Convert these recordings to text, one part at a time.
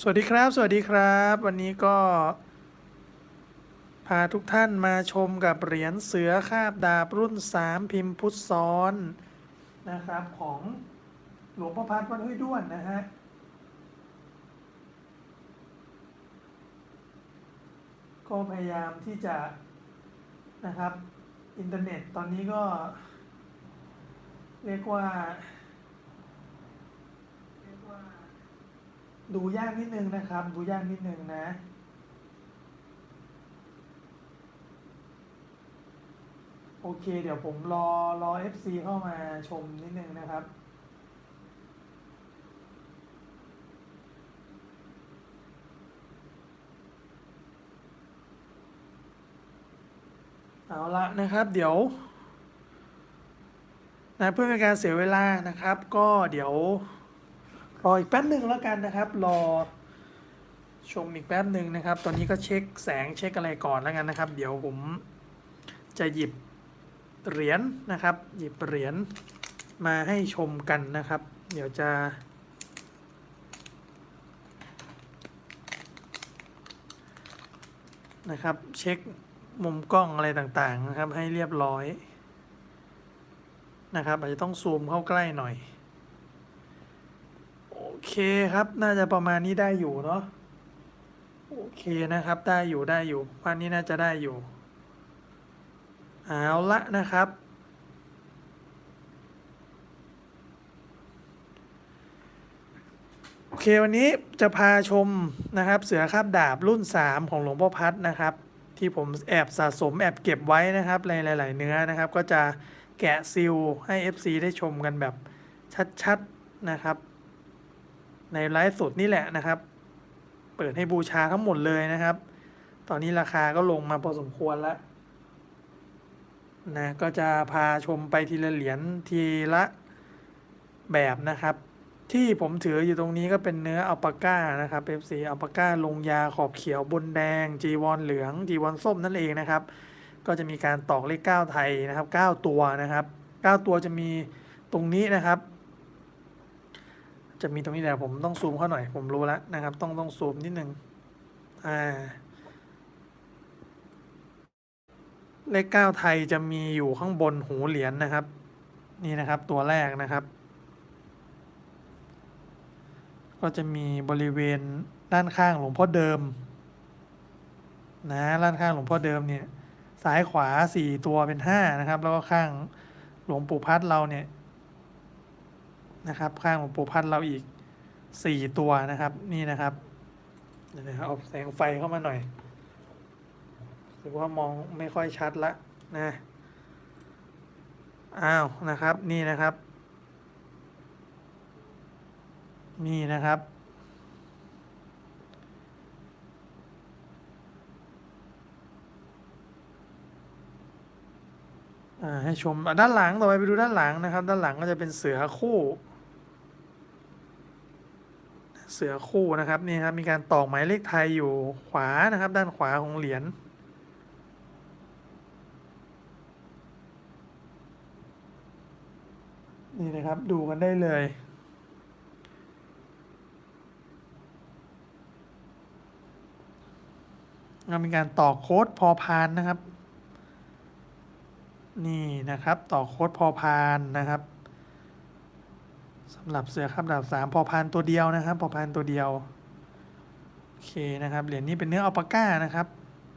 สวัสดีครับ สวัสดีครับ วันนี้ก็ พาทุกท่านมาชมกับเหรียญเสือคาบดาบรุ่น 3 พิมพ์พุทธซ้อนนะครับของหลวงพ่อพัดวัดห้วยด้วนนะฮะ ก็พยายามที่จะนะครับ อินเทอร์เน็ตตอนนี้ก็ เรียกว่า เรียกว่า ดูยากนิดนึงนะครับ ดูยากนิดนึงนะโอเค เดี๋ยวผมรอรอ FC เข้ามาชมนิดนึงนะครับ เอาละนะครับ เดี๋ยวนะเพื่อเป็นการเสียเวลานะครับ ก็เดี๋ยว รออีกแป๊บหนึ่งแล้วกันนะครับ รอชมอีกแป๊บหนึ่งนะครับ ตอนนี้ก็เช็คแสงเช็คอะไรก่อนแล้วกันนะครับ เดี๋ยวผมจะหยิบเหรียญนะครับ หยิบเหรียญมาให้ชมกันนะครับ เดี๋ยวจะนะครับ เช็คมุมกล้องอะไรต่างๆนะครับ ให้เรียบร้อยนะครับ อาจจะต้องซูมเข้าใกล้หน่อย เคครับ น่าจะประมาณนี้ได้อยู่เนาะโอเคนะครับ ได้อยู่ได้อยู่วันนี้น่าจะได้อยู่ เอาละนะครับ โอเควันนี้จะพาชมนะครับ เสือคาบดาบรุ่น 3 ของหลวงพ่อพัดนะครับ ที่ผมแอบสะสมแอบเก็บไว้นะครับในหลาย ๆ เนื้อนะครับ ก็จะแกะซิลให้ FC ได้ชมกันแบบชัด ๆ นะครับ ในไลฟ์สดนี่แหละนะครับ เปิดให้บูชาทั้งหมดเลยนะครับ ตอนนี้ราคาก็ลงมาพอสมควรแล้วนะก็จะพาชมไปทีละเหรียญทีละแบบนะครับ ที่ผมถืออยู่ตรงนี้ก็เป็นเนื้ออัลปาก้านะครับ FC อัลปาก้าลงยาขอบเขียวบนแดง จีวรเหลืองจีวรส้มนั่นเองนะครับ ก็จะมีการตอกเลข 9 ไทยนะครับ 9 ตัวนะครับ 9 ตัวจะมีตรงนี้นะครับ จะมีตรงนี้แหละผมต้องซูมเข้าหน่อย ผมรู้แล้วนะครับ ต้องต้องซูมนิดนึงอ่าเลขเก้าไทยจะมีอยู่ข้างบนหูเหรียญนะครับ นี่นะครับตัวแรกนะครับ ก็จะมีบริเวณด้านข้างหลวงพ่อเดิมนะด้านข้างหลวงพ่อเดิมเนี่ยซ้ายขวาสี่ตัวเป็นห้านะครับ แล้วก็ข้างหลวงปู่พัดเราเนี่ย นะครับ ข้างหลวงปู่พัดเราอีกสี่ตัวนะครับ นี่นะครับเดี๋ยวนะครับเอาแสงไฟเข้ามาหน่อยหรือว่ามองไม่ค่อยชัดละนะอ้าวนะครับนี่นะครับ นี่นะครับ ให้ชมด้านหลังต่อไปไปดูด้านหลังนะครับ ด้านหลังก็จะเป็นเสือคู่ เสือคู่นะครับนี่ครับมีการตอกหมายเลขไทยอยู่ขวานะครับ ด้านขวาของเหรียญนี่นะครับดูกันได้เลยเรามีการต่อโค้ดพอพานนะครับ นี่นะครับต่อโค้ดพอพานนะครับ สำหรับเสือคาบดาบสามพอพานตัวเดียวนะครับ พอพานตัวเดียว โอเคนะครับ เหรียญนี้เป็นเนื้ออัลปาก้านะครับ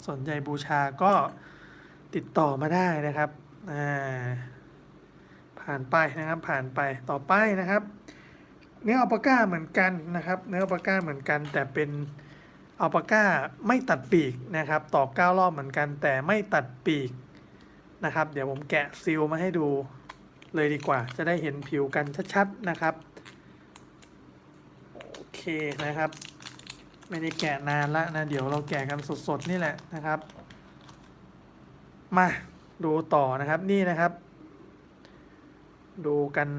สนใจบูชาก็ติดต่อมาได้นะครับอ่าผ่านไปนะครับ ผ่านไปต่อไปนะครับ เนื้ออัลปาก้าเหมือนกันนะครับ เนื้ออัลปาก้าเหมือนกัน แต่เป็นอัลปาก้าไม่ตัดปีกนะครับ ต่อเก้ารอบเหมือนกันแต่ไม่ตัดปีกนะครับ เดี๋ยวผมแกะซีลมาให้ดู เลยดีกว่า จะได้เห็นผิวกันชัดๆนะครับ โอเคนะครับ ไม่ได้แกะนานละนะ เดี๋ยวเราแกะกันสดๆนี่แหละนะครับ มาดูต่อนะครับนี่นะครับ ดูกัน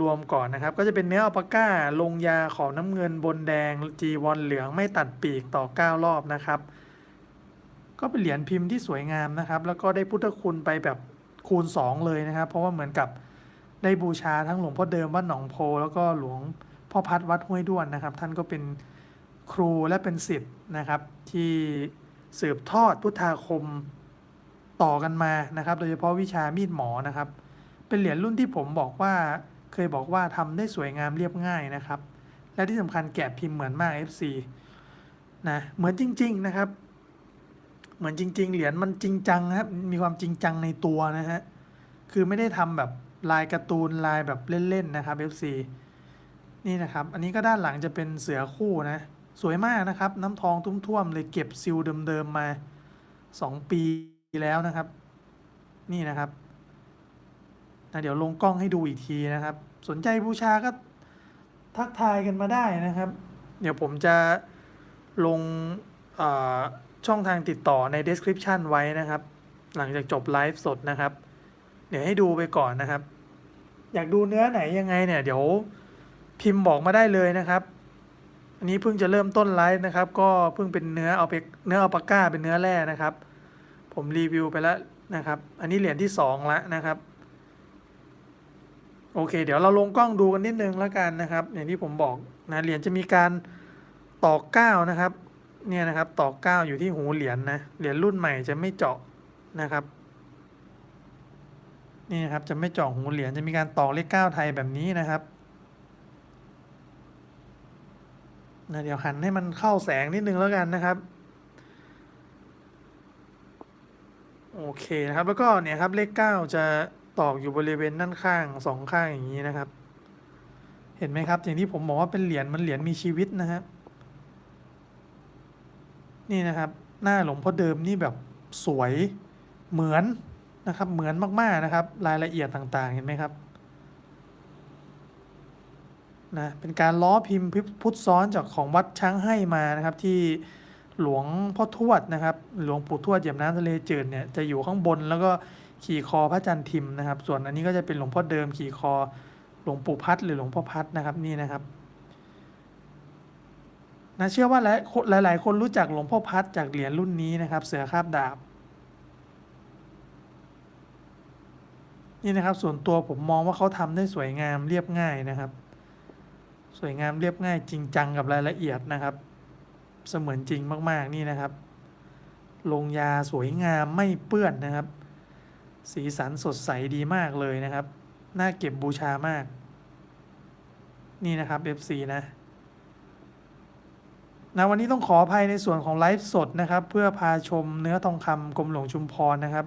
รวมๆก่อนนะครับ ก็จะเป็นเนื้ออัลปาก้าลงยาขอบน้ำเงินบนแดงจีวรเหลืองไม่ตัดปีกต่อ 9 รอบนะครับ ก็เป็นเหรียญพิมพ์ที่สวยงามนะครับ แล้วก็ได้พุทธคุณไปแบบ คูณ 2 เลยนะครับ เพราะว่าเหมือนกับได้บูชาทั้งหลวงพ่อเดิมวัดหนองโพ แล้วก็หลวงพ่อพัดวัดห้วยด้วนนะครับ ท่านก็เป็นครูและเป็นศิษย์นะครับ ที่สืบทอดพุทธาคมต่อกันมานะครับ โดยเฉพาะวิชามีดหมอนะครับ เป็นเหรียญรุ่นที่ผมบอกว่าเคยบอกว่าทำได้สวยงามเรียบง่ายนะครับ และที่สำคัญแกะพิมพ์เหมือนมาก FC นะเหมือนจริง ๆ นะครับ เหมือนจริง ๆ เหรียญมันจริงจังนะครับ มีความจริงจังในตัวนะฮะ คือไม่ได้ทำแบบลายการ์ตูนลายแบบเล่น ๆ นะครับ FC นี่นะครับ อันนี้ก็ด้านหลังจะเป็นเสือคู่นะ สวยมากนะครับ น้ำทองทุ่ท่วมๆเลยเก็บซิลเดิมๆมา 2 ปีแล้วนะครับ นี่นะครับนะเดี๋ยวลงกล้องให้ดูอีกทีนะครับ สนใจบูชาก็ทักทายกันมาได้นะครับ เดี๋ยวผมจะลงอ่อ ช่องทางติดต่อใน description ไว้นะครับ หลังจากจบไลฟ์สดนะครับ เดี๋ยวให้ดูไปก่อนนะครับ อยากดูเนื้อไหนยังไงเนี่ย เดี๋ยวพิมพ์บอกมาได้เลยนะครับ อันนี้เพิ่งจะเริ่มต้นไลฟ์นะครับ ก็เพิ่งเป็นเนื้อเอาไปเนื้ออัลปาก้าเป็นเนื้อแร่นะครับ ผมรีวิวไปแล้วนะครับ อันนี้เหรียญที่สองล้วนะครับ โอเค เดี๋ยวเราลงกล้องดูกันนิดนึงแล้วกันนะครับ อย่างที่ผมบอกนะเหรียญจะมีการตอกก้าวนะครับ เนี่ยนะครับตอกก้าวอยู่ที่หูเหรียญนะเหรียญรุ่นใหม่จะไม่เจาะนะครับนี่นะครับจะไม่เจาะหูเหรียญจะมีการตอกเลขเก้าไทยแบบนี้นะครับนะเดี๋ยวหันให้มันเข้าแสงนิดนึงแล้วกันนะครับโอเคนะครับแล้วก็เนี่ยครับเลขเก้าจะตอกอยู่บริเวณด้านข้างสองข้างอย่างนี้นะครับ เห็นไหมครับอย่างที่ผมบอกว่าเป็นเหรียญมันเหรียญมีชีวิตนะครับ นี่นะครับ หน้าหลวงพ่อเดิมนี่แบบสวยเหมือนนะครับ เหมือนมากๆนะครับ รายละเอียดต่างๆ เห็นไหมครับนะเป็นการล้อพิมพ์พุทธซ้อนจากของวัดช้างให้มานะครับ ที่หลวงพ่อทวดนะครับ หลวงปู่ทวดเหยียบน้ำทะเลจืดเนี่ยจะอยู่ข้างบนแล้วก็ขี่คอพระจันทร์ทิมนะครับ ส่วนอันนี้ก็จะเป็นหลวงพ่อเดิมขี่คอหลวงปู่พัดหรือหลวงพ่อพัดนะครับนี่นะครับ นะเชื่อว่าหลายหลายคนรู้จักหลวงพ่อพัดจากเหรียญรุ่นนี้นะครับ เสือคาบดาบ นี่นะครับ ส่วนตัวผมมองว่าเขาทำได้สวยงามเรียบง่ายนะครับ สวยงามเรียบง่ายจริงจังกับรายละเอียดนะครับ เสมือนจริงมากๆนี่นะครับ ลงยาสวยงามไม่เปื้อนนะครับ สีสันสดใสดีมากเลยนะครับ น่าเก็บบูชามาก นี่นะครับ FC นะ นะวันนี้ต้องขออภัยในส่วนของไลฟ์สดนะครับ เพื่อพาชมเนื้อทองคำกรมหลวงชุมพรนะครับ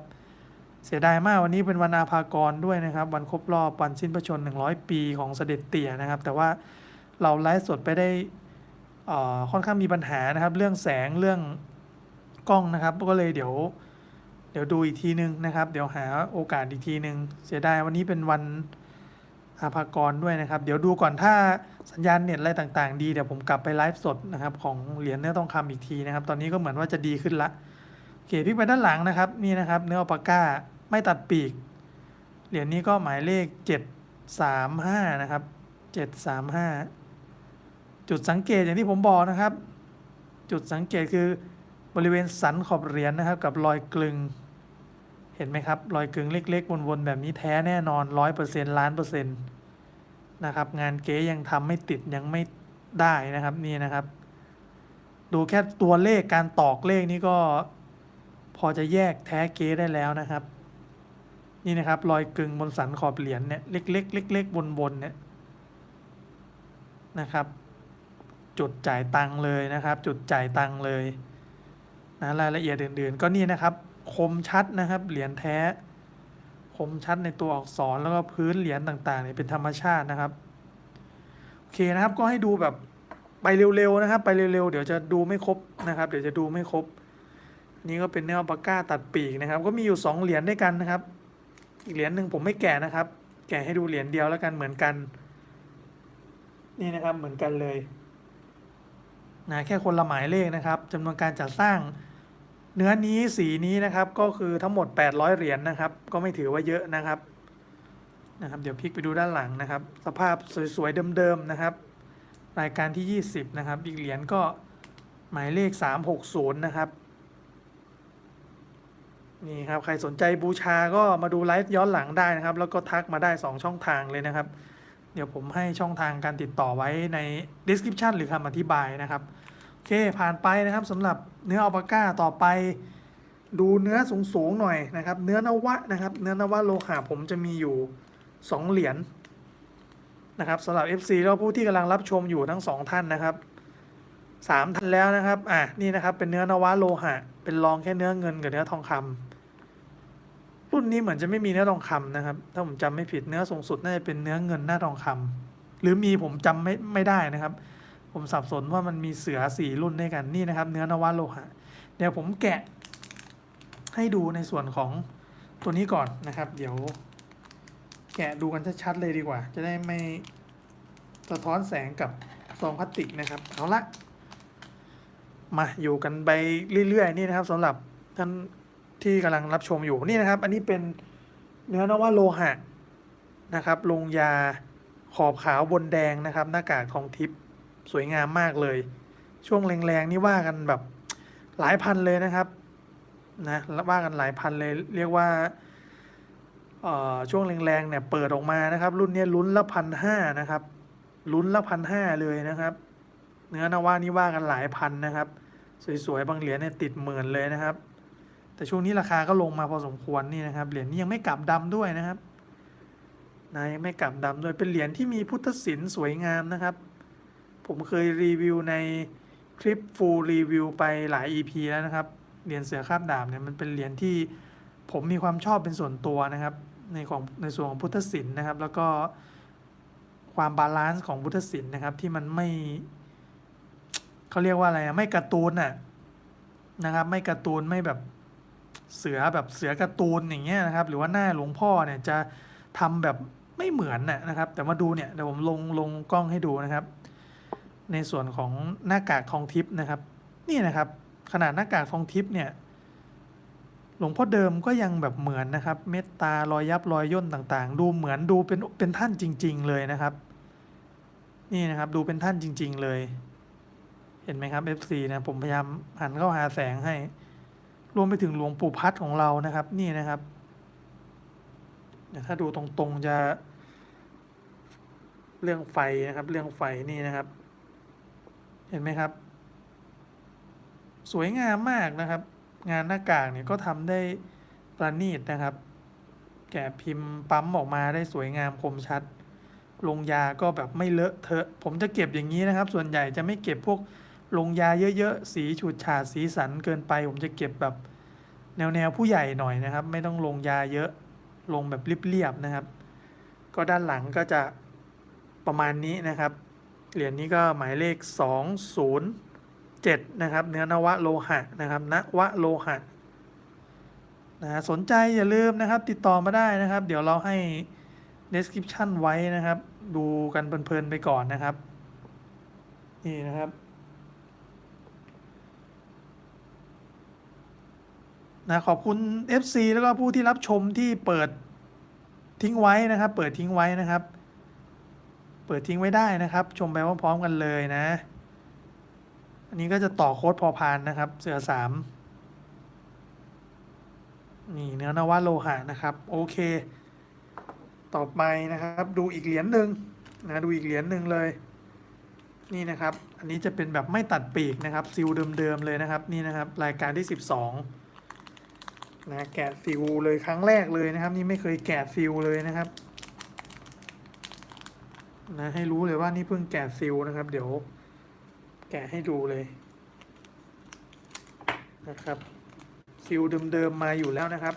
เสียดายมากวันนี้เป็นวันอาภากรด้วยนะครับ วันครบรอบวันสิ้นพระชนม์100 ปีของเสด็จเตี่ยนะครับ แต่ว่าเราไลฟ์สดไปได้ค่อนข้างมีปัญหานะครับ เรื่องแสงเรื่องกล้องนะครับ ก็เลยเดี๋ยว เดี๋ยวดูอีกทีนึงนะครับ เดี๋ยวหาโอกาสอีกทีนึง เสียดายวันนี้เป็นวัน อาภากรด้วยนะครับ เดี๋ยวดูก่อนถ้าสัญญาณเน็ตอะไรต่างๆ ดีเดี๋ยวผมกลับไปไลฟ์สดนะครับของเหรียญเนื้อทองคำอีกทีนะครับ ตอนนี้ก็เหมือนว่าจะดีขึ้นละโอเคพลิกไปด้านหลังนะครับนี่นะครับ เนื้ออัลปาก้าไม่ตัดปีก เหรียญนี้ก็หมายเลขเจ็ดสามห้านะครับเจ็ดสามห้าจุดสังเกตอย่างที่ผมบอกนะครับ จุดสังเกตคือบริเวณสันขอบเหรียญนะครับ กับรอยกลึง เห็นไหมครับ รอยกลึงเล็กๆ วนๆ แบบนี้แท้แน่นอนร้อยเปอร์เซ็นต์ล้านเปอร์เซ็นต์นะครับ งานเก๊ยังทำไม่ติดยังไม่ได้นะครับนี่นะครับ ดูแค่ตัวเลขการตอกเลขนี้ก็พอจะแยกแท้เก๊ได้แล้วนะครับ นี่นะครับ รอยกึงบนสันขอบเหรียญเนี่ยเล็กๆเล็กๆบนๆเนี่ยนะครับ จุดจ่ายตังเลยนะครับ จุดจ่ายตังเลยนะรายละเอียดอื่นๆ ก็นี่นะครับ คมชัดนะครับ เหรียญแท้ คมชัดในตัวอักษรแล้วก็พื้นเหรียญต่างๆเนี่ยเป็นธรรมชาตินะครับโอเคนะครับก็ให้ดูแบบไปเร็วๆนะครับ ไปเร็วๆเดี๋ยวจะดูไม่ครบนะครับ เดี๋ยวจะดูไม่ครบ นี่ก็เป็นเนื้ออัลปาก้าตัดปีกนะครับ ก็มีอยู่สองเหรียญด้วยกันนะครับ อีกเหรียญหนึ่งผมไม่แกะนะครับ แกะให้ดูเหรียญเดียวแล้วกันเหมือนกัน นี่นะครับเหมือนกันเลยนะแค่คนละหมายเลขนะครับจำนวนการจัดสร้าง เนื้อนี้สีนี้นะครับก็คือทั้งหมด 800 เหรียญนะครับ ก็ไม่ถือว่าเยอะนะครับนะครับ เดี๋ยวพลิกไปดูด้านหลังนะครับ สภาพสวยๆเดิมๆนะครับ รายการที่ 20 นะครับ อีกเหรียญก็หมายเลข 360 นะครับนี่ครับใครสนใจบูชาก็มาดูไลฟ์ย้อนหลังได้นะครับ แล้วก็ทักมาได้ 2 ช่องทางเลยนะครับ เดี๋ยวผมให้ช่องทางการติดต่อไว้ใน description หรือคำอธิบายนะครับ เคผ่านไปนะครับสำหรับเนื้ออัลปาก้าต่อไป ดูเนื้อสูงๆหน่อยนะครับ เนื้อนวะนะครับ เนื้อนวะโลหะผมจะมีอยู่ 2 เหรียญนะครับสำหรับ FC แล้วผู้ที่กำลังรับชมอยู่ทั้งสองท่านนะครับสามท่านแล้วนะครับ อะ นี่นะครับ เป็นเนื้อนวะโลหะ เป็นรองแค่เนื้อเงินกับเนื้อทองคำรุ่นนี้เหมือนจะไม่มีเนื้อทองคำนะครับ ถ้าผมจำไม่ผิดเนื้อสูงสุดน่าจะเป็นเนื้อเงินหน้าทองคำหรือมีผมจำไม่ไม่ได้นะครับ ผมสับสนว่ามันมีเสือสี่รุ่นด้วยกันนี่นะครับ เนื้อนวะโลหะ เดี๋ยวผมแกะให้ดูในส่วนของตัวนี้ก่อนนะครับ เดี๋ยวแกะดูกันชัดๆเลยดีกว่า จะได้ไม่สะท้อนแสงกับซองพลาสติกนะครับเอาละมาอยู่กันไปเรื่อยๆนี่นะครับสำหรับท่านที่กำลังรับชมอยู่นี่นะครับ อันนี้เป็นเนื้อนวะโลหะนะครับลงยาขอบขาวบนแดงนะครับ หน้ากากทองทิพย์ สวยงามมากเลย ช่วงแรงๆนี่ว่ากันแบบหลายพันเลยนะครับนะว่ากันหลายพันเลยเรียกว่าช่วงแรงๆเนี่ยเปิดออกมานะครับ รุ่นนี้ลุ้นละพันห้านะครับ ลุ้นละพันห้าเลยนะครับ เนื้อนว่านี่ว่ากันหลายพันนะครับ สวยๆบางเหรียญเนี่ยติดหมื่นเลยนะครับ แต่ช่วงนี้ราคาก็ลงมาพอสมควรนี่นะครับเหรียญนี้ยังไม่กลับดำด้วยนะครับนะยังไม่กลับดำด้วยเป็นเหรียญที่มีพุทธศิลป์สวยงามนะครับ ผมเคยรีวิวในคลิปฟูลรีวิวไปหลาย EP แล้วนะครับเหรียญเสือคาบดาบเนี่ยมันเป็นเหรียญที่ผมมีความชอบเป็นส่วนตัวนะครับในของในส่วนของพุทธศิลป์นะครับ แล้วก็ความบาลานซ์ของพุทธศิลป์นะครับ ที่มันไม่เขาเรียกว่าอะไรไม่การ์ตูนน่ะนะครับ ไม่การ์ตูนไม่แบบเสือแบบเสือการ์ตูนอย่างเงี้ยนะครับ หรือว่าหน้าหลวงพ่อเนี่ยจะทำแบบไม่เหมือนน่ะนะครับ แต่มาดูเนี่ยเดี๋ยวผมลงลงกล้องให้ดูนะครับ ในส่วนของหน้ากากทองทิพย์นะครับ นี่นะครับ ขนาดหน้ากากทองทิพย์เนี่ยหลวงพ่อเดิมก็ยังแบบเหมือนนะครับ เมตตารอยยับรอยย่นต่างๆ ดูเหมือนดูเป็นเป็นท่านจริง ๆ เลยนะครับ นี่นะครับดูเป็นท่านจริง ๆ เลย เห็นไหมครับ FC นะผมพยายามหันเข้าหาแสงให้ รวมไปถึงหลวงปู่พัดของเรานะครับ นี่นะครับถ้าดูตรงๆจะเรื่องไฟนะครับ เรื่องไฟนี่นะครับ เห็นไหมครับ สวยงามมากนะครับ งานหน้ากากเนี่ยก็ทำได้ประณีตนะครับ แกะพิมพ์ปั๊มออกมาได้สวยงามคมชัด ลงยาก็แบบไม่เลอะเทอะ ผมจะเก็บอย่างนี้นะครับ ส่วนใหญ่จะไม่เก็บพวกลงยาเยอะๆ สีฉูดฉาดสีสันเกินไป ผมจะเก็บแบบแนวๆผู้ใหญ่หน่อยนะครับ ไม่ต้องลงยาเยอะลงแบบเรียบๆนะครับ ก็ด้านหลังก็จะประมาณนี้นะครับ เหรียญนี้ก็หมายเลข 207 นะครับ เนื้อนวะโลหะนะครับนวะโลหะนะสนใจอย่าลืมนะครับ ติดต่อมาได้นะครับ เดี๋ยวเราให้ description ไว้นะครับ ดูกันเพลินๆไปก่อนนะครับ นี่นะครับนะขอบคุณ FC แล้วก็ผู้ที่รับชมที่เปิดทิ้งไว้นะครับ เปิดทิ้งไว้นะครับ เปิดทิ้งไว้ได้นะครับ ชมไปพร้อมๆกันเลยนะ อันนี้ก็จะต่อโค้ดพอพานนะครับ เสือสามนี่เนื้อนวะโลหะนะครับ โอเค ต่อไปนะครับ ดูอีกเหรียญหนึ่งนะดูอีกเหรียญหนึ่งเลย นี่นะครับ อันนี้จะเป็นแบบไม่ตัดปีกนะครับซิลเดิมๆเลยนะครับ นี่นะครับ รายการที่ 12นะแกะซิลเลยครั้งแรกเลยนะครับ นี่ไม่เคยแกะซิลเลยนะครับ นะให้รู้เลยว่านี่เพิ่งแกะซิลนะครับ เดี๋ยว แกะให้ดูเลย นะครับซิลเดิมๆมาอยู่แล้วนะครับ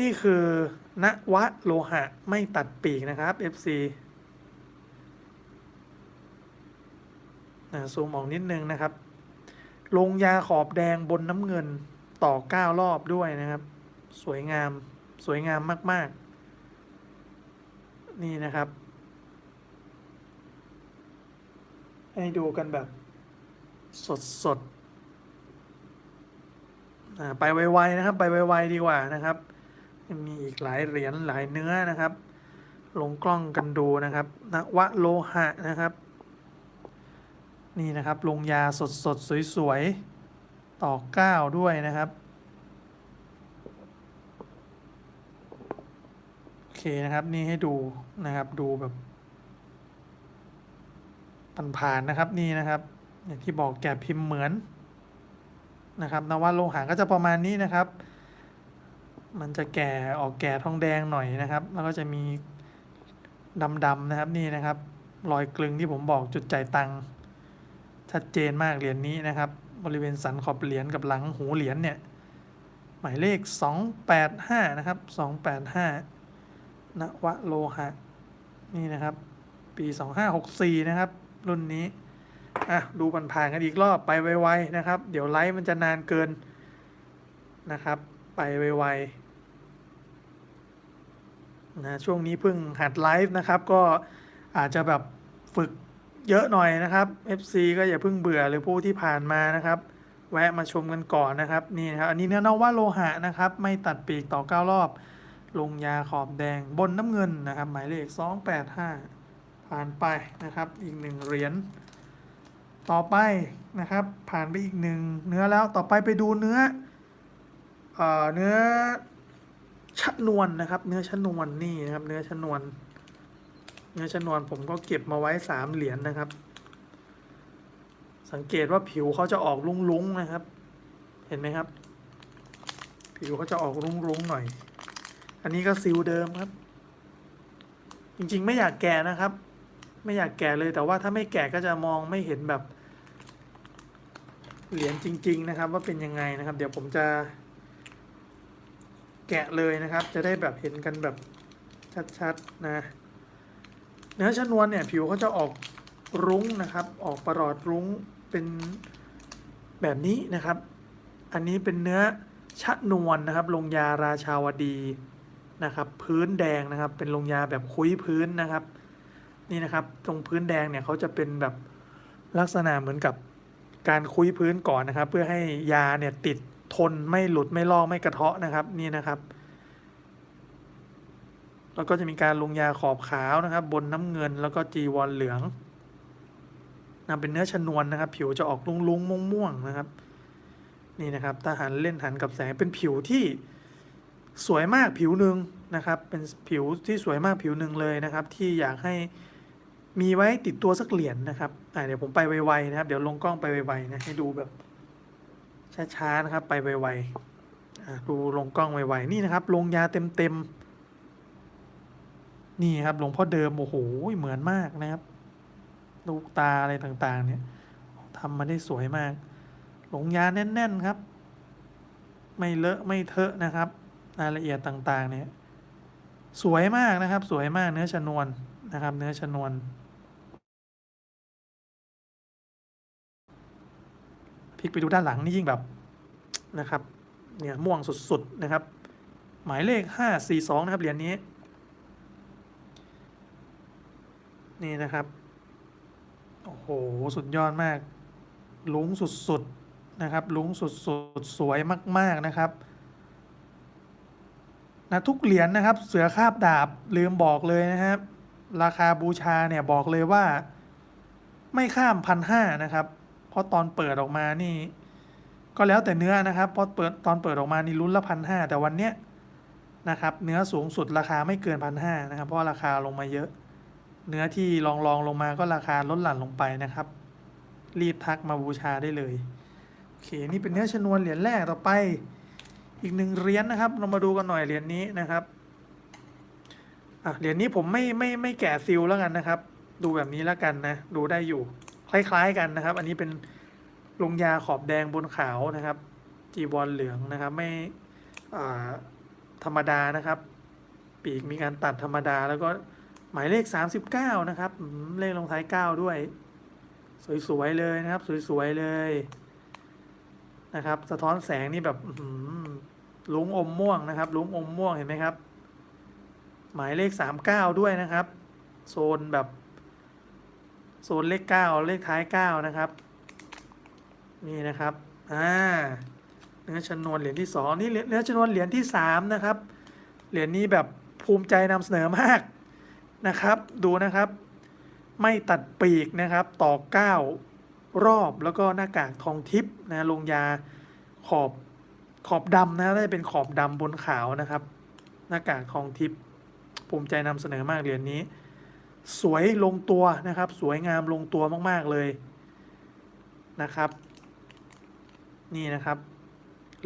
นี่คือนวะโลหะไม่ตัดปีกนะครับ FC นะซูมออกนิดนึงนะครับ ลงยาขอบแดงบนน้ำเงินต่อ 9 รอบด้วยนะครับ สวยงามสวยงามมาก ๆ นี่นะครับ ให้ดูกันแบบสดสดๆไปไวๆนะครับ ไปไวๆดีกว่านะครับ มีอีกหลายเหรียญหลายเนื้อนะครับ ลงกล้องกันดูนะครับนวะโลหะนะครับ นี่นะครับ ลงยาสดสดๆสวยๆ ต่อ9ด้วยนะครับ โอเคนะครับ นี่ให้ดูนะครับ ดูแบบ ผ่านๆนะครับนี่นะครับ อย่างที่บอกแกะพิมพ์เหมือนนะครับนวัตโลหะก็จะประมาณนี้นะครับ มันจะแก่ออกแก่ทองแดงหน่อยนะครับ แล้วก็จะมีดำๆนะครับนี่นะครับ รอยกลึงที่ผมบอกจุดจ่ายตังค์ชัดเจนมากเหรียญนี้นะครับ บริเวณสันขอบเหรียญกับหลังหูเหรียญเนี่ยหมายเลข 285 นะครับ 285นวโลหะนี่นะครับ ปี 2564 นะครับ รุ่นนี้อะดูผ่านๆกันอีกรอบไปไวๆนะครับ เดี๋ยวไลฟ์มันจะนานเกินนะครับ ไปไวๆนะช่วงนี้เพิ่งหัดไลฟ์นะครับก็อาจจะแบบฝึกเยอะหน่อยนะครับ FC ก็อย่าเพิ่งเบื่อหรือผู้ที่ผ่านมานะครับ แวะมาชมกันก่อนนะครับนี่นะครับอันนี้เนื้อนวโลหะนะครับ ไม่ตัดปีกต่อ 9 รอบ ลงยาขอบแดงบนน้ำเงินนะครับ หมายเลข 285 ผ่านไปนะครับอีกหนึ่งเหรียญต่อไปนะครับ ผ่านไปอีกหนึ่งเนื้อแล้วต่อไปไปดูเนื้อเอ่อเนื้อชะนวนนะครับ เนื้อชะนวนนี่นะครับ เนื้อชะนวน เนื้อชะนวนผมก็เก็บมาไว้สามเหรียญนะครับ สังเกตว่าผิวเขาจะออกลุ้งๆนะครับ เห็นไหมครับ ผิวเขาจะออกรุ้งๆหน่อย อันนี้ก็ซิลเดิมครับ จริงๆไม่อยากแก่นะครับ ไม่อยากแก่เลยแต่ว่าถ้าไม่แก่ก็จะมองไม่เห็นแบบเหรียญจริง ๆ นะครับ ว่าเป็นยังไงนะครับ เดี๋ยวผมจะ แกะเลยนะครับ จะได้แบบเห็นกันแบบชัดๆนะ เนื้อชนวนเนี่ยผิวเขาจะออกรุ้งนะครับ ออกประหลอดรุ้งเป็นแบบนี้นะครับ อันนี้เป็นเนื้อชะนวนนะครับ ลงยาราชาวดีนะครับ พื้นแดงนะครับ เป็นลงยาแบบคุยพื้นนะครับ นี่นะครับ ตรงพื้นแดงเนี่ยเขาจะเป็นแบบลักษณะเหมือนกับการคุยพื้นก่อนนะครับ เพื่อให้ยาเนี่ยติดทนไม่หลุดไม่ลอกไม่กระเทาะนะครับนี่นะครับ แล้วก็จะมีการลงยาขอบขาวนะครับ บนน้ำเงินแล้วก็จีวรเหลืองนะเป็นเนื้อชนวนนะครับ ผิวจะออกลุงๆม่วงๆนะครับ นี่นะครับถ้าหันเล่นหันกับแสงเป็นผิวที่สวยมากผิวหนึ่งนะครับ เป็นผิวที่สวยมากผิวหนึ่งเลยนะครับ ที่อยากให้ มีไว้ติดตัวสักเหรียญนะครับอ่าเดี๋ยวผมไปไวๆนะครับ เดี๋ยวลงกล้องไปไวๆนะให้ดูแบบช้าๆนะครับ ไปไวๆอ่าดูลงกล้องไวๆนี่นะครับ ลงยาเต็มๆนี่ครับหลวงพ่อเดิมโอ้โหเหมือนมากนะครับลูกตาอะไรต่างๆ เนี่ยทำมาได้สวยมากลงยาแน่น ๆครับ ไม่เลอะไม่เทอะนะครับรายละเอียดต่างๆ เนี่ย สวยมากนะครับ สวยมากเนื้อชนวนนะครับ เนื้อชนวน พลิกไปดูด้านหลังนี่ยิ่งแบบนะครับเนี่ยม่วงสุดๆนะครับ หมายเลขห้าสี่สองนะครับเหรียญนี้ นี่นะครับ โอ้โห สุดยอดมาก ลุงสุดๆนะครับ ลุงสุดๆ สวยมาก ๆนะครับนะทุกเหรียญนะครับ เสือคาบดาบลืมบอกเลยนะครับ ราคาบูชาเนี่ยบอกเลยว่า ไม่ข้ามพันห้านะครับ เพราะตอนเปิดออกมานี่ ก็แล้วแต่เนื้อนะครับเพราะเปิดตอนเปิดออกมานี่ลุ้นละพันห้าแต่วันเนี้ยนะครับ เนื้อสูงสุดราคาไม่เกินพันห้านะครับ เพราะราคาลงมาเยอะ เนื้อที่ลองลองลงมาก็ราคาลดหลั่นลงไปนะครับ รีบทักมาบูชาได้เลยโอเคนี่เป็นเนื้อชนวนเหรียญแรกต่อไป อีกหนึ่งเหรียญนะครับ เรามาดูกันหน่อยเหรียญนี้นะครับอะเหรียญนี้ผมไม่ไม่ไม่แกะซิลแล้วกันนะครับ ดูแบบนี้แล้วกันนะ ดูได้อยู่ คล้าย ๆ กันนะครับ อันนี้เป็นลงยาขอบแดงบนขาวนะครับ จีวรเหลืองนะครับ ไม่ธรรมดานะครับ ปีกมีการตัดธรรมดาแล้วก็หมายเลข 39 นะครับ เลขลงท้าย 9 ด้วย สวย ๆ เลยนะครับ สวย ๆ เลยนะครับ สะท้อนแสงนี่แบบลุงอมม่วงนะครับลุงอมม่วงเห็นไหมครับ หมายเลข 39 ด้วยนะครับ โซนแบบ โซนเลข9เลขท้าย9นะครับนี่นะครับอ่าเนื้อชนวนเหรียญที่2นี่เนื้อชนวนเหรียญที่3นะครับเหรียญนี้แบบภูมิใจนำเสนอมากนะครับ ดูนะครับ ไม่ตัดปีกนะครับต่อ9รอบแล้วก็หน้ากากทองทิพย์นะลงยาขอบขอบดำนะได้เป็นขอบดำบนขาวนะครับ หน้ากากทองทิพย์ภูมิใจนำเสนอมากเหรียญนี้ สวยลงตัวนะครับ สวยงามลงตัวมาก ๆ เลยนะครับ นี่นะครับ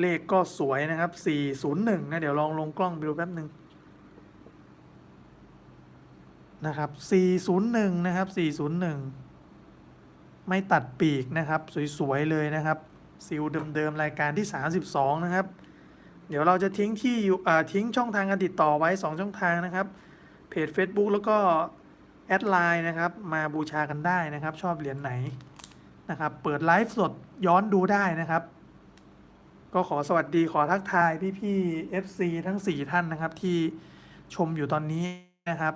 เลขก็สวยนะครับ 401 นะ เดี๋ยวลองลงกล้องไปดูแป๊บหนึ่งนะครับ 401 นะครับ 401 ไม่ตัดปีกนะครับ สวย ๆ เลยนะครับซิลเดิม ๆ รายการที่ 32 นะครับ เดี๋ยวเราจะทิ้งที่อยู่ทิ้งช่องทางการติดต่อไว้ 2 ช่องทางนะครับ เพจ Facebook แล้วก็ อดไลน์นะครับมาบูชากันได้นะครับ ชอบเหรียญไหนนะครับ เปิดไลฟ์สดย้อนดูได้นะครับ ก็ขอสวัสดีขอทักทายพี่ๆ FC ทั้ง 4 ท่านนะครับ ที่ชมอยู่ตอนนี้นะครับ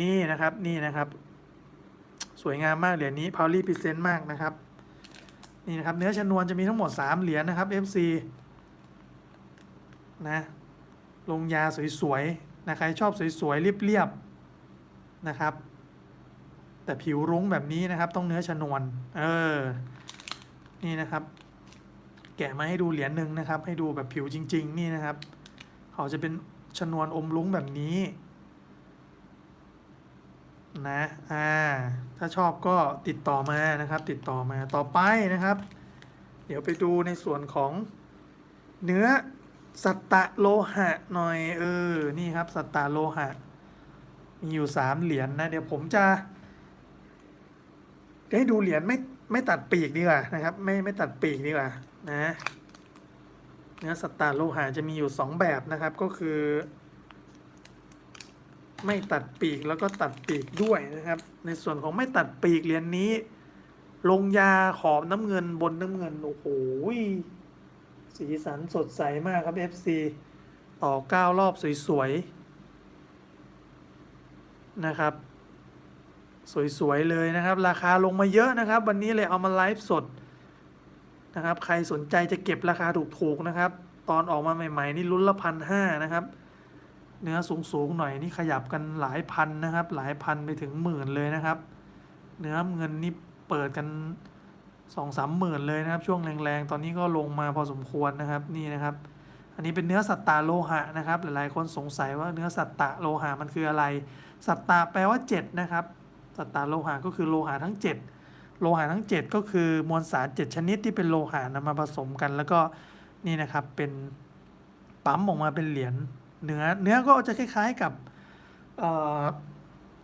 นี่นะครับนี่นะครับ สวยงามมากเหรียญนี้พาวลี่พิเซนต์มากนะครับ นี่นะครับ เนื้อชนวนจะมีทั้งหมด 3 เหรียญนะครับ FC นะลงยาสวยๆนะใครชอบสวยๆเรียบๆ นะครับ แต่ผิวรุ้งแบบนี้นะครับ ต้องเนื้อชนวน เออ นี่นะครับ แกะมาให้ดูเหรียญหนึ่งนะครับ ให้ดูแบบผิวจริง ๆ นี่นะครับ เขาจะเป็นชนวนอมรุ้งแบบนี้ นะ อ่า ถ้าชอบก็ติดต่อมานะครับ ติดต่อมาต่อไปนะครับ เดี๋ยวไปดูในส่วนของเนื้อสัตตะโลหะหน่อย เออ นี่ครับ สัตตะโลหะ มีอยู่สามเหรียญนะ เดี๋ยวผมจะให้ดูเหรียญไม่ไม่ตัดปีกดีกว่านะครับ ไม่ไม่ตัดปีกดีกว่านะเนื้อสัตตะโลหะจะมีอยู่สองแบบนะครับก็คือ ไม่ตัดปีกแล้วก็ตัดปีกด้วยนะครับ ในส่วนของไม่ตัดปีกเหรียญนนี้ ลงยาขอบน้ำเงินบนน้ำเงิน โอ้โหสีสันสดใสมากครับ FC ต่อ9รอบสวยๆ นะครับ สวยๆเลยนะครับ ราคาลงมาเยอะนะครับ วันนี้เลยเอามาไลฟ์สดนะครับ ใครสนใจจะเก็บราคาถูกๆนะครับ ตอนออกมาใหม่ ๆ นี่ลุ้นละพันห้านะครับ เนื้อสูงๆหน่อยนี่ขยับกันหลายพันนะครับ หลายพันไปถึงหมื่นเลยนะครับ เนื้อเงินนี่เปิดกันสองสามหมื่นเลยนะครับ ช่วงแรงๆ ตอนนี้ก็ลงมาพอสมควรนะครับนี่นะครับ อันนี้เป็นเนื้อสัตตาโลหะนะครับ หลายๆคนสงสัยว่าเนื้อสัตตะโลหะมันคืออะไร สัตตะแปลว่าเจ็ดนะครับ สัตตาโลหะก็คือโลหะทั้งเจ็ดโลหะทั้งเจ็ดก็คือมวลสารเจ็ดชนิดที่เป็นโลหะนำมาผสมกัน แล้วก็นี่นะครับเป็นปั๊มออกมาเป็นเหรียญเนื้อเนื้อก็จะคล้าย ๆกับ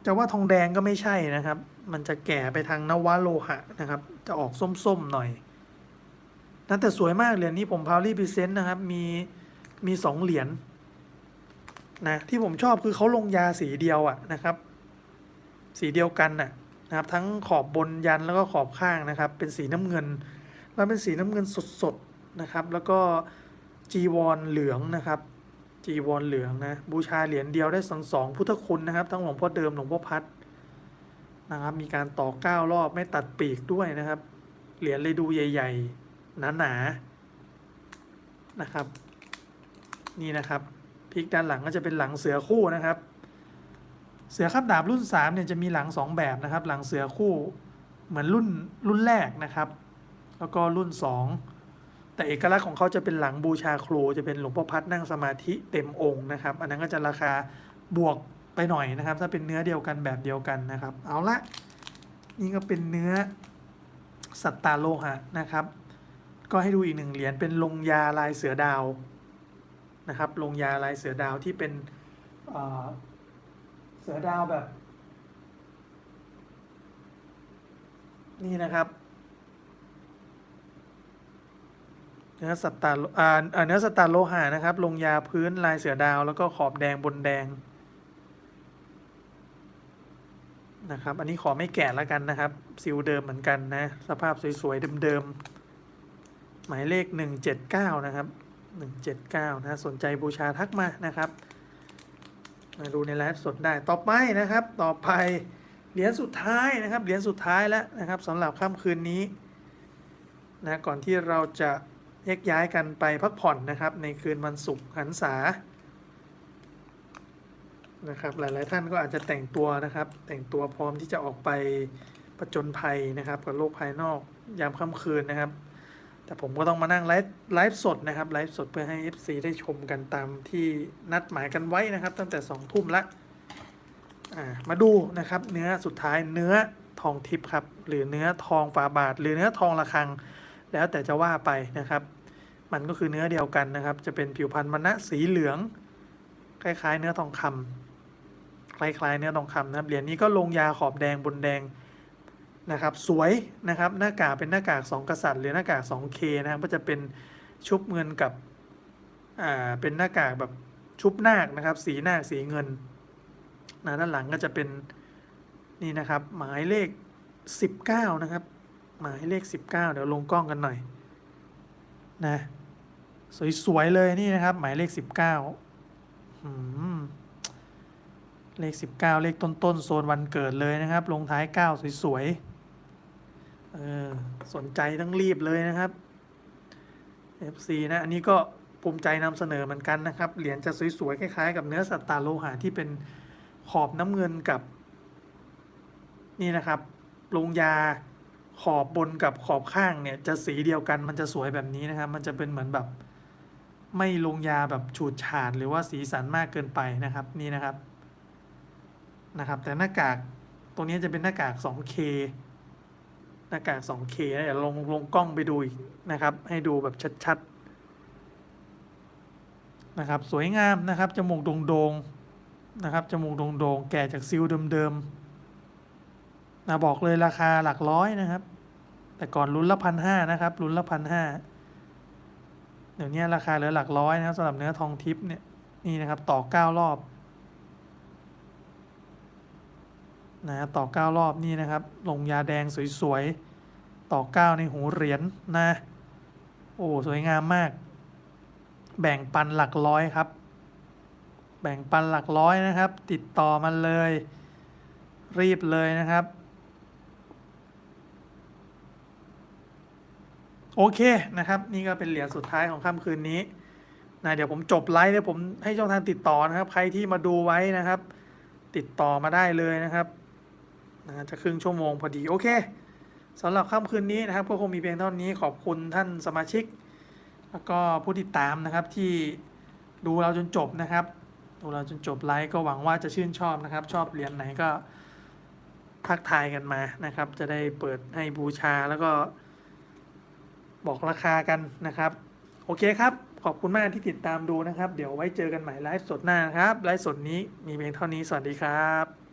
จะว่าทองแดงก็ไม่ใช่นะครับ มันจะแก่ไปทางนวโลหะนะครับ จะออกส้มๆหน่อยนั่นแต่สวยมากเหรียญนี้ผมพาวลี่พรีเซนต์นะครับ มีมีสองเหรียญ นะที่ผมชอบคือเขาลงยาสีเดียวอะนะครับ สีเดียวกันน่ะนะครับ ทั้งขอบบนยันแล้วก็ขอบข้างนะครับ เป็นสีน้ำเงิน แล้วเป็นสีน้ำเงินสดๆนะครับ แล้วก็จีวรเหลืองนะครับ จีวรเหลืองนะบูชาเหรียญเดียวได้สองสองพุทธคุณนะครับ ทั้งหลวงพ่อเดิมหลวงพ่อพัดนะครับ มีการต่อเก้ารอบไม่ตัดปีกด้วยนะครับ เหรียญเลยดูใหญ่ ๆ หนาๆนะครับ นี่นะครับ พลิกด้านหลังก็จะเป็นหลังเสือคู่นะครับ เสือขับดาบรุ่น3เนี่ยจะมีหลัง 2 แบบนะครับ หลังเสือคู่เหมือนรุ่นรุ่นแรกนะครับ แล้วก็รุ่น 2 แต่เอกลักษณ์ของเขาจะเป็นหลังบูชาครูจะเป็นหลวงพ่อพัดนั่งสมาธิเต็มองค์นะครับ อันนั้นก็จะราคาบวกไปหน่อยนะครับ ถ้าเป็นเนื้อเดียวกันแบบเดียวกันนะครับ เอาละนี่ก็เป็นเนื้อสัตตาโลหะนะครับ ก็ให้ดูอีกหนึ่งเหรียญเป็นลงยาลายเสือดาว นะครับลงยาลายเสือดาวที่เป็นเเสือดาวแบบ นี่นะครับ เนื้อสัตตาอ่าอ่าเนื้อสัตตาโลหะนะครับ ลงยาพื้นลายเสือดาวแล้วก็ขอบแดงบนแดงนะครับ อันนี้ขอไม่แกะแล้วกันนะครับ ซิลเดิมเหมือนกันนะ สภาพสวยๆเดิมๆ หมายเลข 179 นะครับ 179 นะ สนใจบูชาทักมานะครับ มาดูในไลฟ์สดได้ต่อไปนะครับ ต่อไปเหรียญสุดท้ายนะครับ เหรียญสุดท้ายแล้วนะครับสำหรับค่ำคืนนี้นะก่อนที่เราจะแยกย้ายกันไปพักผ่อนนะครับ ในคืนวันศุกร์หันษานะครับ หลาย ๆ ท่านก็อาจจะแต่งตัวนะครับ แต่งตัวพร้อมที่จะออกไปประจนภัยนะครับ กับโลกภายนอกยามค่ำคืนนะครับ แต่ผมก็ต้องมานั่งไลฟ์ไลฟ์สดนะครับไลฟ์สดเพื่อให้ FC ได้ชมกันตามที่นัดหมายกันไว้นะครับ ตั้งแต่2ทุ่มละมาดูนะครับเนื้อสุดท้ายเนื้อทองทิพย์ครับหรือเนื้อทองฝาบาท หรือเนื้อทองระฆัง แล้วแต่จะว่าไปนะครับ มันก็คือเนื้อเดียวกันนะครับ จะเป็นผิวพันธุ์มณะสีเหลือง คล้าย ๆ เนื้อทองคำคล้ายๆ เนื้อทองคำนะครับเหรียญนี้ก็ลงยาขอบแดงบนแดง นะครับสวยนะครับหน้ากากเป็นหน้ากากสองกษัตริย์ หรือหน้ากาก 2K นะครับก็จะเป็นชุบเงินกับอ่าเป็นหน้ากากแบบชุบนาคนะครับสีนาคสีเงินนะด้านหลังก็จะเป็นนี่นะครับหมายเลข 19 นะครับ หมายเลข 19 เดี๋ยวลงกล้องกันหน่อยนะสวยๆเลยนี่นะครับ หมายเลข 19อืมเลข 19 เลขต้นๆโซนวันเกิดเลยนะครับ ลงท้าย 9 สวยๆ เออสนใจต้องรีบเลยนะครับ FC นะ อันนี้ก็ภูมิใจนำเสนอเหมือนกันนะครับ เหรียญจะสวยๆ คล้ายๆ กับเนื้อสัตตาโลหะที่เป็นขอบน้ำเงินกับ นี่นะครับลงยาขอบบนกับขอบข้างเนี่ยจะสีเดียวกันมันจะสวยแบบนี้นะครับ มันจะเป็นเหมือนแบบ ไม่ลงยาแบบฉูดฉาดหรือว่าสีสันมากเกินไปนะครับนี่นะครับนะครับ แต่หน้ากากตัวนี้จะเป็นหน้ากาก 2K น้ากาก 2K นะเดี๋ยวลงลงกล้องไปดูอีกนะครับ ให้ดูแบบชัดๆนะครับ สวยงามนะครับ จมูกโด่งๆนะครับ จมูกโด่งๆ แก่จากซิลเดิมๆนะบอกเลยราคาหลักร้อยนะครับ แต่ก่อนลุ้นละพันห้านะครับลุ้นละพันห้าเดี๋ยวนี้ราคาเหลือหลักร้อยนะครับสำหรับเนื้อทองทิพย์เนี่ยนี่นะครับต่อเก้ารอบ นะต่อเก้ารอบนี่นะครับ ลงยาแดงสวยๆ ต่อเก้าในหูเหรียญนะ โอ้สวยงามมาก แบ่งปันหลักร้อยครับ แบ่งปันหลักร้อยนะครับ ติดต่อมาเลย รีบเลยนะครับ โอเคนะครับ นี่ก็เป็นเหรียญสุดท้ายของค่ำคืนนี้นะเดี๋ยวผมจบไลฟ์เดี๋ยวผมให้ช่องทางติดต่อนะครับ ใครที่มาดูไว้นะครับ ติดต่อมาได้เลยนะครับ นะจะครึ่งชั่วโมงพอดี โอเคสำหรับค่ำคืนนี้นะครับก็คงมีเพียงเท่านี้ขอบคุณท่านสมาชิก แล้วก็ผู้ติดตามนะครับที่ดูเราจนจบนะครับ ดูเราจนจบไลฟ์ก็หวังว่าจะชื่นชอบนะครับ ชอบเหรียญไหนก็ทักทายกันมานะครับ จะได้เปิดให้บูชาแล้วก็บอกราคากันนะครับ โอเคครับ ขอบคุณมากที่ติดตามดูนะครับ เดี๋ยวไว้เจอกันใหม่ไลฟ์สดหน้านะครับไลฟ์สดนี้มีเพียงเท่านี้สวัสดีครับ